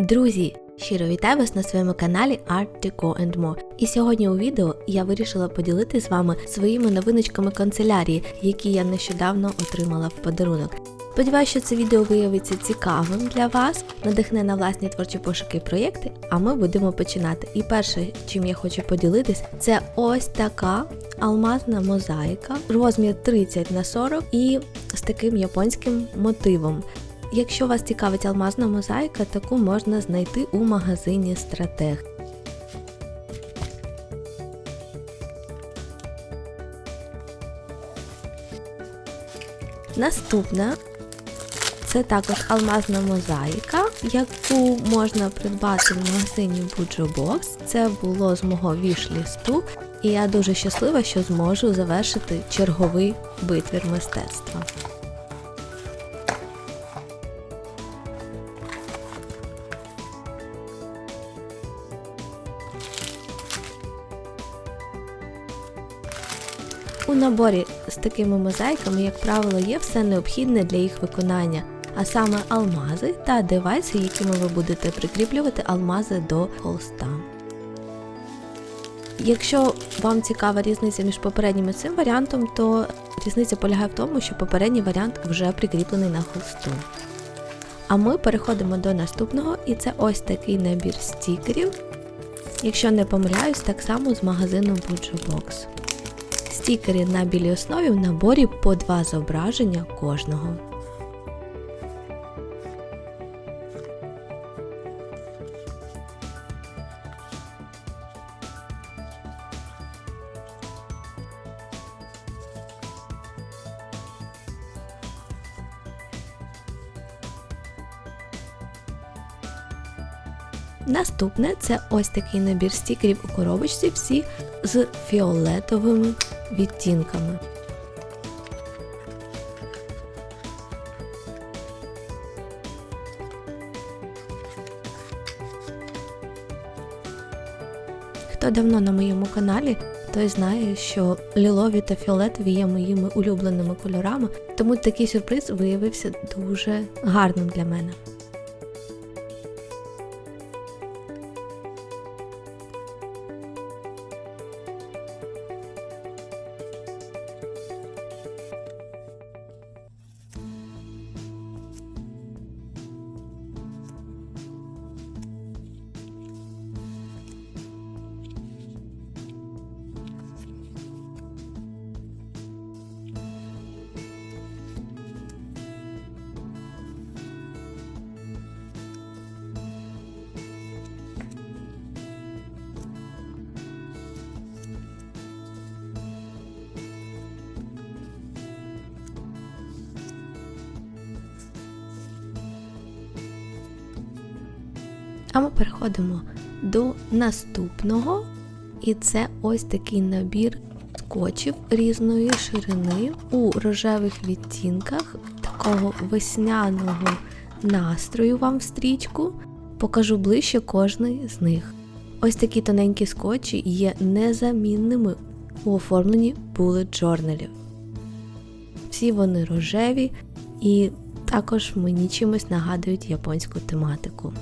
Друзі, щиро вітаю вас на своєму каналі Art Deco and More. І сьогодні у відео я вирішила поділитися з вами своїми новиночками канцелярії, які я нещодавно отримала в подарунок. Сподіваюся, що це відео виявиться цікавим для вас, надихне на власні творчі пошуки і проєкти, а ми будемо починати. І перше, чим я хочу поділитись, це ось така алмазна мозаїка, розмір 30 на 40 і з таким японським мотивом. Якщо вас цікавить алмазна мозаїка, таку можна знайти у магазині Стратег. Наступна це також алмазна мозаїка, яку можна придбати в магазині Bujo. Це було з мого віш-лісту, і я дуже щаслива, що зможу завершити черговий витвір мистецтва. У наборі з такими мозаїками, як правило, є все необхідне для їх виконання, а саме алмази та девайси, якими ви будете прикріплювати алмази до холста. Якщо вам цікава різниця між попереднім і цим варіантом, то різниця полягає в тому, що попередній варіант вже прикріплений на холсту. А ми переходимо до наступного, і це ось такий набір стікерів. Якщо не помиляюсь, так само з магазину Bujo Box. Стікери на білій основі в наборі по два зображення кожного. Наступне це ось такий набір стікерів у коробочці, всі з фіолетовими відтінками. Хто давно на моєму каналі, той знає, що лілові та фіолетові є моїми улюбленими кольорами, тому такий сюрприз виявився дуже гарним для мене. А ми переходимо до наступного, і це ось такий набір скотчів різної ширини у рожевих відтінках такого весняного настрою вам в стрічку. Покажу ближче кожний з них. Ось такі тоненькі скотчі є незамінними у оформленні bullet джорналів. Всі вони рожеві і також мені чимось нагадують японську тематику.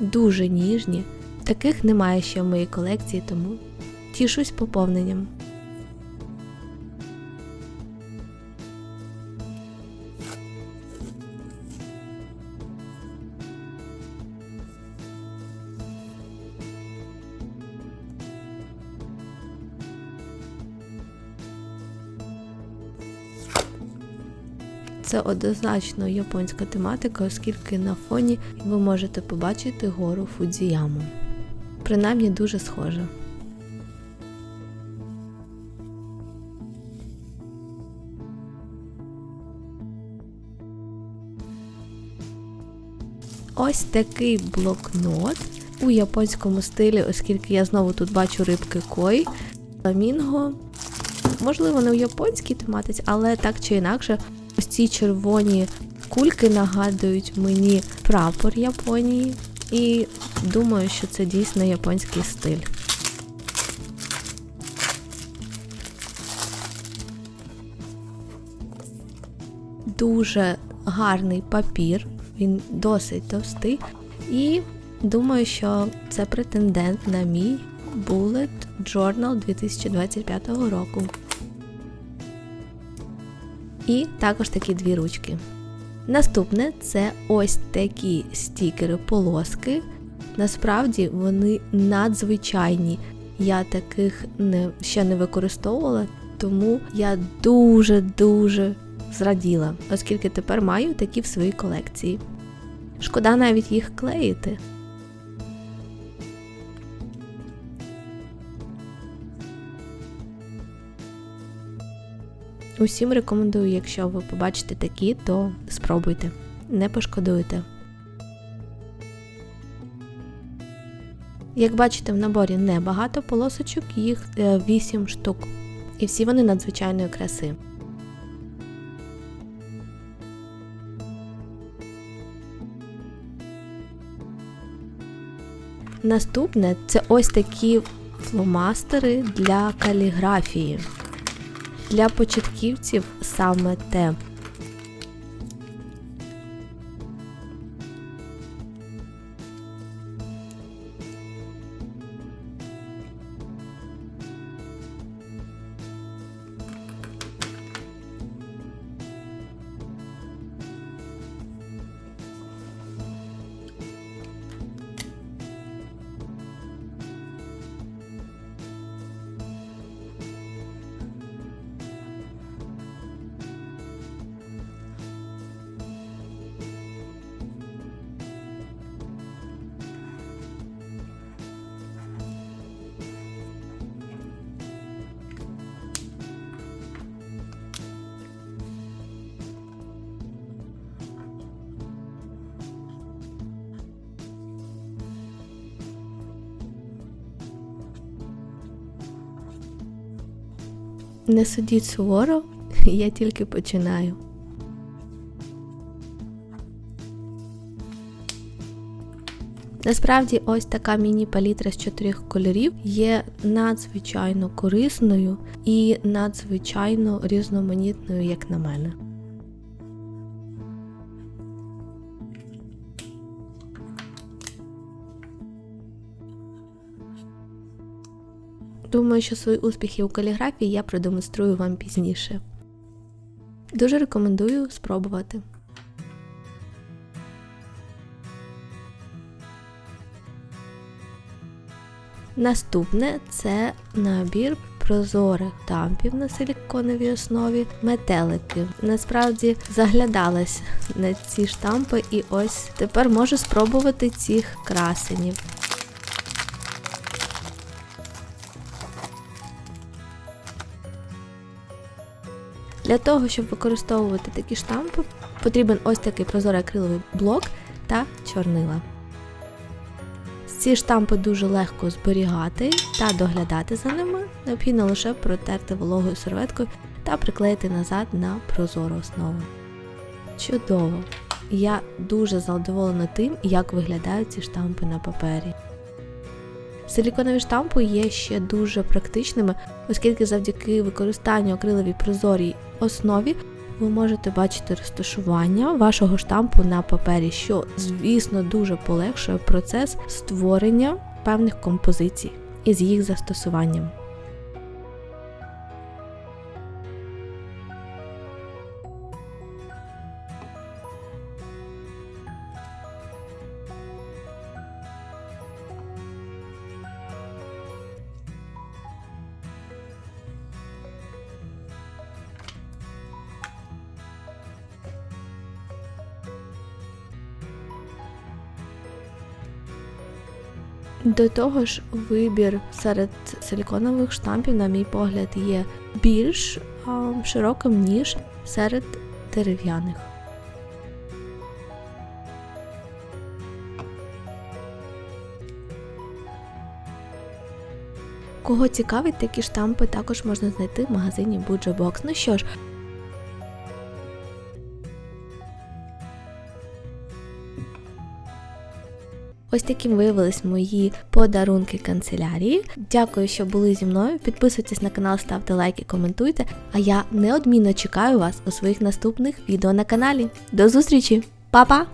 Дуже ніжні. Таких немає ще в моїй колекції, тому тішусь поповненням. Це однозначно японська тематика, оскільки на фоні ви можете побачити гору Фудзіяму. Принаймні дуже схоже. Ось такий блокнот у японському стилі, оскільки я знову тут бачу рибки кой, фламінго. Можливо, не у японській тематиці, але так чи інакше, ось ці червоні кульки нагадують мені прапор Японії, і думаю, що це дійсно японський стиль. Дуже гарний папір, він досить товстий. І думаю, що це претендент на мій Bullet Journal 2025 року. І також такі дві ручки. Наступне це ось такі стікери-полоски. Насправді вони надзвичайні. Я таких не, ще не використовувала, тому я дуже-дуже зраділа, оскільки тепер маю такі в своїй колекції. Шкода навіть їх клеїти. Усім рекомендую, якщо ви побачите такі, то спробуйте, не пошкодуєте. Як бачите, в наборі небагато полосочок, їх 8 штук. І всі вони надзвичайної краси. Наступне це ось такі фломастери для каліграфії. Для початківців саме те. Не судіть суворо, я тільки починаю. Насправді, ось така міні-палітра з чотирьох кольорів є надзвичайно корисною і надзвичайно різноманітною, як на мене. Думаю, що свої успіхи у каліграфії я продемонструю вам пізніше. Дуже рекомендую спробувати. Наступне це набір прозорих тампів на силіконовій основі, метелики. Насправді заглядалась на ці штампи і ось тепер можу спробувати цих красенів. Для того, щоб використовувати такі штампи, потрібен ось такий прозорий акриловий блок та чорнила. Ці штампи дуже легко зберігати та доглядати за ними, необхідно лише протерти вологою серветкою та приклеїти назад на прозору основу. Чудово! Я дуже задоволена тим, як виглядають ці штампи на папері. Силіконові штампи є ще дуже практичними, оскільки завдяки використанню акриловій прозорій основі ви можете бачити розташування вашого штампу на папері, що, звісно, дуже полегшує процес створення певних композицій із їх застосуванням. До того ж, вибір серед силіконових штампів, на мій погляд, є більш широким, ніж серед дерев'яних. Кого цікавить, такі штампи також можна знайти в магазині Bujo Box. Ну що ж, Ось таким виявились мої подарунки канцелярії. Дякую, що були зі мною. Підписуйтесь на канал, ставте лайки, коментуйте. А я неодмінно чекаю вас у своїх наступних відео на каналі. До зустрічі, Па-па!